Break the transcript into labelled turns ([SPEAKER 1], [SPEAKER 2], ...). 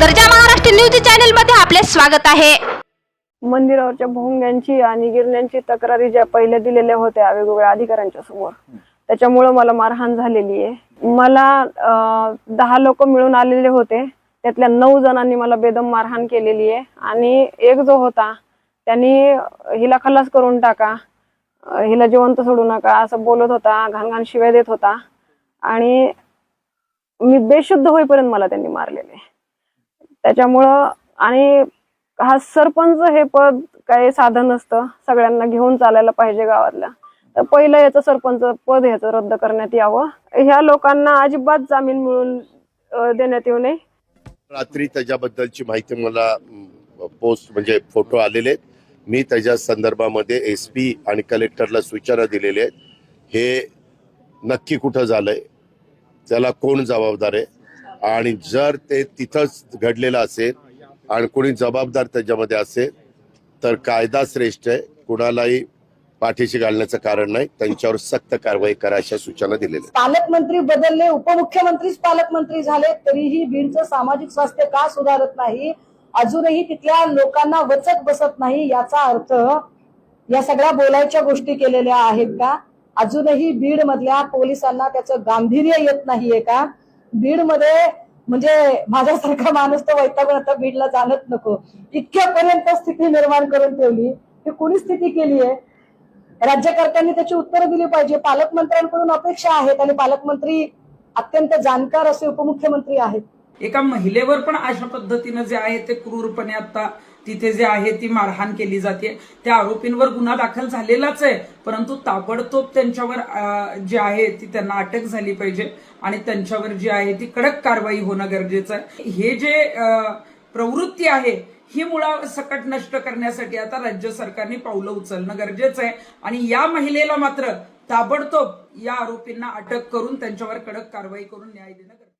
[SPEAKER 1] दर्जा महाराष्ट्र न्यूज चॅनलमध्ये आपले स्वागत आहे.
[SPEAKER 2] मंदिरावरच्या भोंग्यांची आणि गिरण्यांची तक्रारी ज्या पहिल्या दिलेल्या होत्या वेगवेगळ्या अधिकाऱ्यांच्या समोर त्याच्यामुळं मला मारहाण झालेली आहे. मला दहा लोक मिळून आलेले होते. त्यातल्या नऊ जणांनी मला बेदम मारहाण केलेली आहे. आणि एक जो होता त्यांनी हिला खल्लास करून टाका हिला जिवंत सोडू नका असं बोलत होता घाण घाण शिव्या देत होता. आणि मी बेशुद्ध होईपर्यंत मला त्यांनी मारलेले. त्याच्यामुळं आणि हा सरपंच हे पद काही साधन नसतं. सगळ्यांना घेऊन चालायला पाहिजे गावातल्या. तर पहिलं याचं सरपंच पद ह्याचं रद्द करण्यात यावं. ह्या लोकांना अजिबात जामीन मिळून देण्यात येऊ नये.
[SPEAKER 3] रात्री त्याच्याबद्दलची माहिती मला पोस्ट म्हणजे फोटो आलेले आहेत. मी त्याच्या संदर्भामध्ये एस पी आणि कलेक्टरला सूचना दिलेल्या आहेत. हे नक्की कुठं झालंय? त्याला कोण जबाबदार आहे? आणि जर ते तिथंच घडलेलं असेल आणि कोणी जबाबदार त्याच्यामध्ये असेल तर कायदा श्रेष्ठ आहे. कुणालाही पाठीशी घालण्याचं कारण नाही. त्यांच्यावर सक्त कारवाई करा अशा सूचना दिलेल्या
[SPEAKER 4] पालकमंत्री बदलले उपमुख्यमंत्रीच पालकमंत्री झाले तरीही बीडचं सामाजिक स्वास्थ्य का सुधारत नाही? अजूनही तिथल्या लोकांना वचक बसत नाही याचा अर्थ या सगळ्या बोलायच्या गोष्टी केलेल्या आहेत का? अजूनही बीड मधल्या पोलिसांना त्याचं गांभीर्य येत नाहीये का? बीडमध्ये म्हणजे माझ्यासारखा माणूस तर वैतागून आता बीडला जाणत नको. इतक्यापर्यंत स्थिती निर्माण करून ठेवली. ही कुणी स्थिती केली आहे राज्यकर्त्यांनी त्याची उत्तरं दिली पाहिजे. पालकमंत्र्यांकडून अपेक्षा आहेत आणि पालकमंत्री अत्यंत जाणकार असे उपमुख्यमंत्री आहेत.
[SPEAKER 5] एका महिलेवर पण अशा पद्धतीनं जे आहे ते क्रूरपणे आता तिथे जे आहे ती मारहाण केली जाते. त्या आरोपींवर गुन्हा दाखल झालेलाच आहे. परंतु ताबडतोब त्यांच्यावर जे आहे ती त्यांना अटक झाली पाहिजे आणि त्यांच्यावर जी आहे ती कडक कारवाई होणं गरजेचं आहे. हे जे प्रवृत्ती आहे ही मुळा सकट नष्ट करण्यासाठी आता राज्य सरकारने पावलं उचलणं गरजेचं आहे. आणि या महिलेला मात्र ताबडतोब या आरोपींना अटक करून त्यांच्यावर कडक कारवाई करून न्याय देणं